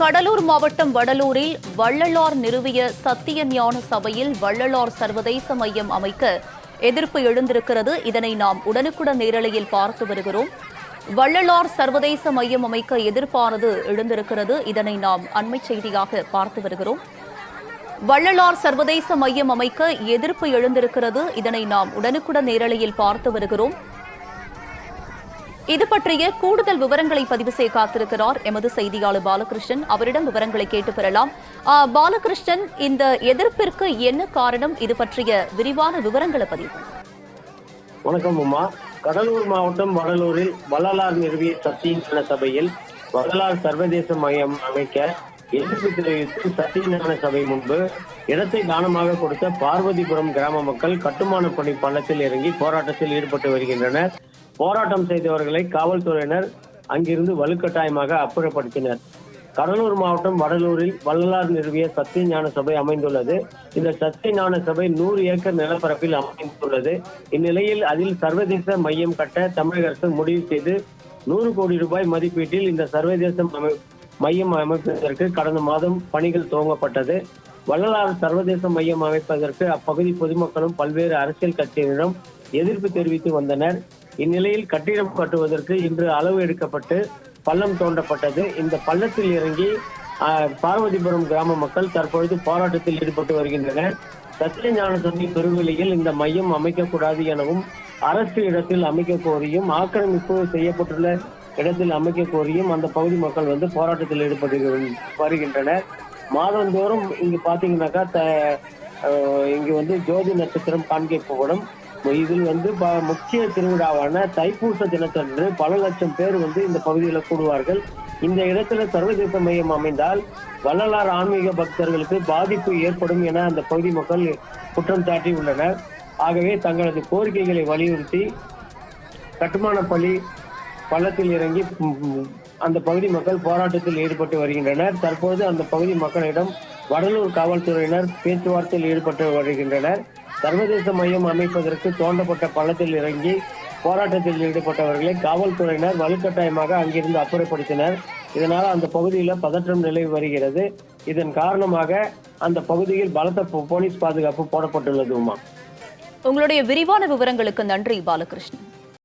கடலூர் மாவட்டம் வடலூரில் வள்ளலார் நிறுவிய சத்திய ஞான சபையில் வள்ளலார் சர்வதேச மையம் அமைக்க எதிர்ப்பு எழுந்திருக்கிறது. இதனை நாம் உடனுக்குடன் நேரலையில் பார்த்து வருகிறோம். வள்ளலார் சர்வதேச மையம் அமைக்க எதிர்ப்பானது எழுந்திருக்கிறது. இதனை நாம் அண்மை செய்தியாக பார்த்து வருகிறோம். வள்ளலார் சர்வதேச மையம் அமைக்க எதிர்ப்பு எழுந்திருக்கிறது. இதனை நாம் உடனுக்குடன் நேரலையில் பார்த்து வருகிறோம். இது பற்றிய கூடுதல் விவரங்களை பதிவு செய்ய காத்திருக்கிறார் எமது செய்தியாளர் பாலகிருஷ்ணன். அவரிடம் விவரங்களை கேட்டு பெறலாம். பாலகிருஷ்ணன் இந்த எதிர்ப்பிற்கு என்ன காரணம்? இது பற்றிய விரிவான விவரங்களை பதிவு வணக்கம் உமா. கடலூர் மாவட்டம் வடலூரில் வள்ளலார் நிறுவிய சத்தியஞான சபையில் வள்ளலார் சர்வதேச மையம் அமைக்க எதிர்ப்பு தெரிவித்து சத்தியஞான சபை முன்பு இடத்தை தானமாக கொடுத்த பார்வதிபுரம் கிராம மக்கள் கட்டுமான பணி பள்ளத்தில் இறங்கி போராட்டத்தில் ஈடுபட்டு வருகின்றனர். போராட்டம் செய்தவர்களை காவல்துறையினர் அங்கிருந்து வலுக்கட்டாயமாக அப்புறப்படுத்தினர். கடலூர் மாவட்டம் வடலூரில் வள்ளலார் நிறுவிய சத்திய ஞான சபை அமைந்துள்ளது. இந்த சத்திய ஞான சபை நூறு ஏக்கர் நிலப்பரப்பில் அமைந்துள்ளது. இந்நிலையில் அதில் சர்வதேச மையம் கட்ட தமிழக அரசு முடிவு செய்து நூறு கோடி ரூபாய் மதிப்பீட்டில் இந்த சர்வதேச அமை- மையம் அமைப்பதற்கு கடந்த மாதம் பணிகள் துவங்கப்பட்டது. வள்ளலார் சர்வதேச மையம் அமைப்பதற்கு அப்பகுதி பொதுமக்களும் பல்வேறு அரசியல் கட்சியினரும் எதிர்ப்பு தெரிவித்து வந்தனர். இந்நிலையில் கட்டிடம் கட்டுவதற்கு இன்று அளவு எடுக்கப்பட்டு பள்ளம் தோண்டப்பட்டது. இந்த பள்ளத்தில் இறங்கி பார்வதிபுரம் கிராம மக்கள் தற்பொழுது போராட்டத்தில் ஈடுபட்டு வருகின்றனர். சத்தியஞான சந்தி பெருவெளியில் இந்த மையம் அமைக்கக்கூடாது எனவும் அரசு இடத்தில் அமைக்க கோரியும் ஆக்கிரமிப்பு செய்யப்பட்டுள்ள இடத்தில் அமைக்க கோரியும் அந்த பகுதி மக்கள் வந்து போராட்டத்தில் ஈடுபட்டு வருகின்றனர். மாதந்தோறும் இங்கு பாத்தீங்கன்னாக்கா த- இங்கு வந்து ஜோதி நட்சத்திரம் காண்பிக்கப்படும். இதில் வந்து ப- முக்கிய திருவிழாவான தைப்பூச தினத்தன்று பல லட்சம் பேர் வந்து இந்த பகுதியில் கூடுவார்கள். இந்த இடத்துல சர்வதேச மையம் அமைந்தால் வள்ளலார் ஆன்மீக பக்தர்களுக்கு பாதிப்பு ஏற்படும் என அந்த பகுதி மக்கள் குற்றம் சாட்டி உள்ளனர். ஆகவே தங்களது கோரிக்கைகளை வலியுறுத்தி கட்டுமான பள்ளி பள்ளத்தில் இறங்கி அந்த பகுதி மக்கள் போராட்டத்தில் ஈடுபட்டு வருகின்றனர். தற்போது அந்த பகுதி மக்களிடம் வடலூர் காவல்துறையினர் பேச்சுவார்த்தையில் ஈடுபட்டு வருகின்றனர். சர்வதேச மையம் அமைப்பதற்கு தோண்டப்பட்ட பள்ளத்தில் இறங்கி போராட்டத்தில் ஈடுபட்டவர்களை காவல்துறையினர் வலுக்கட்டாயமாக அங்கிருந்து அப்புறப்படுத்தினர். இதனால் அந்த பகுதியில் பதற்றம் நிலவி வருகிறது. இதன் காரணமாக அந்த பகுதியில் பலத்த போலீஸ் பாதுகாப்பு போடப்பட்டுள்ளது உமா உங்களுடைய விரிவான விவரங்களுக்கு நன்றி பாலகிருஷ்ணன்.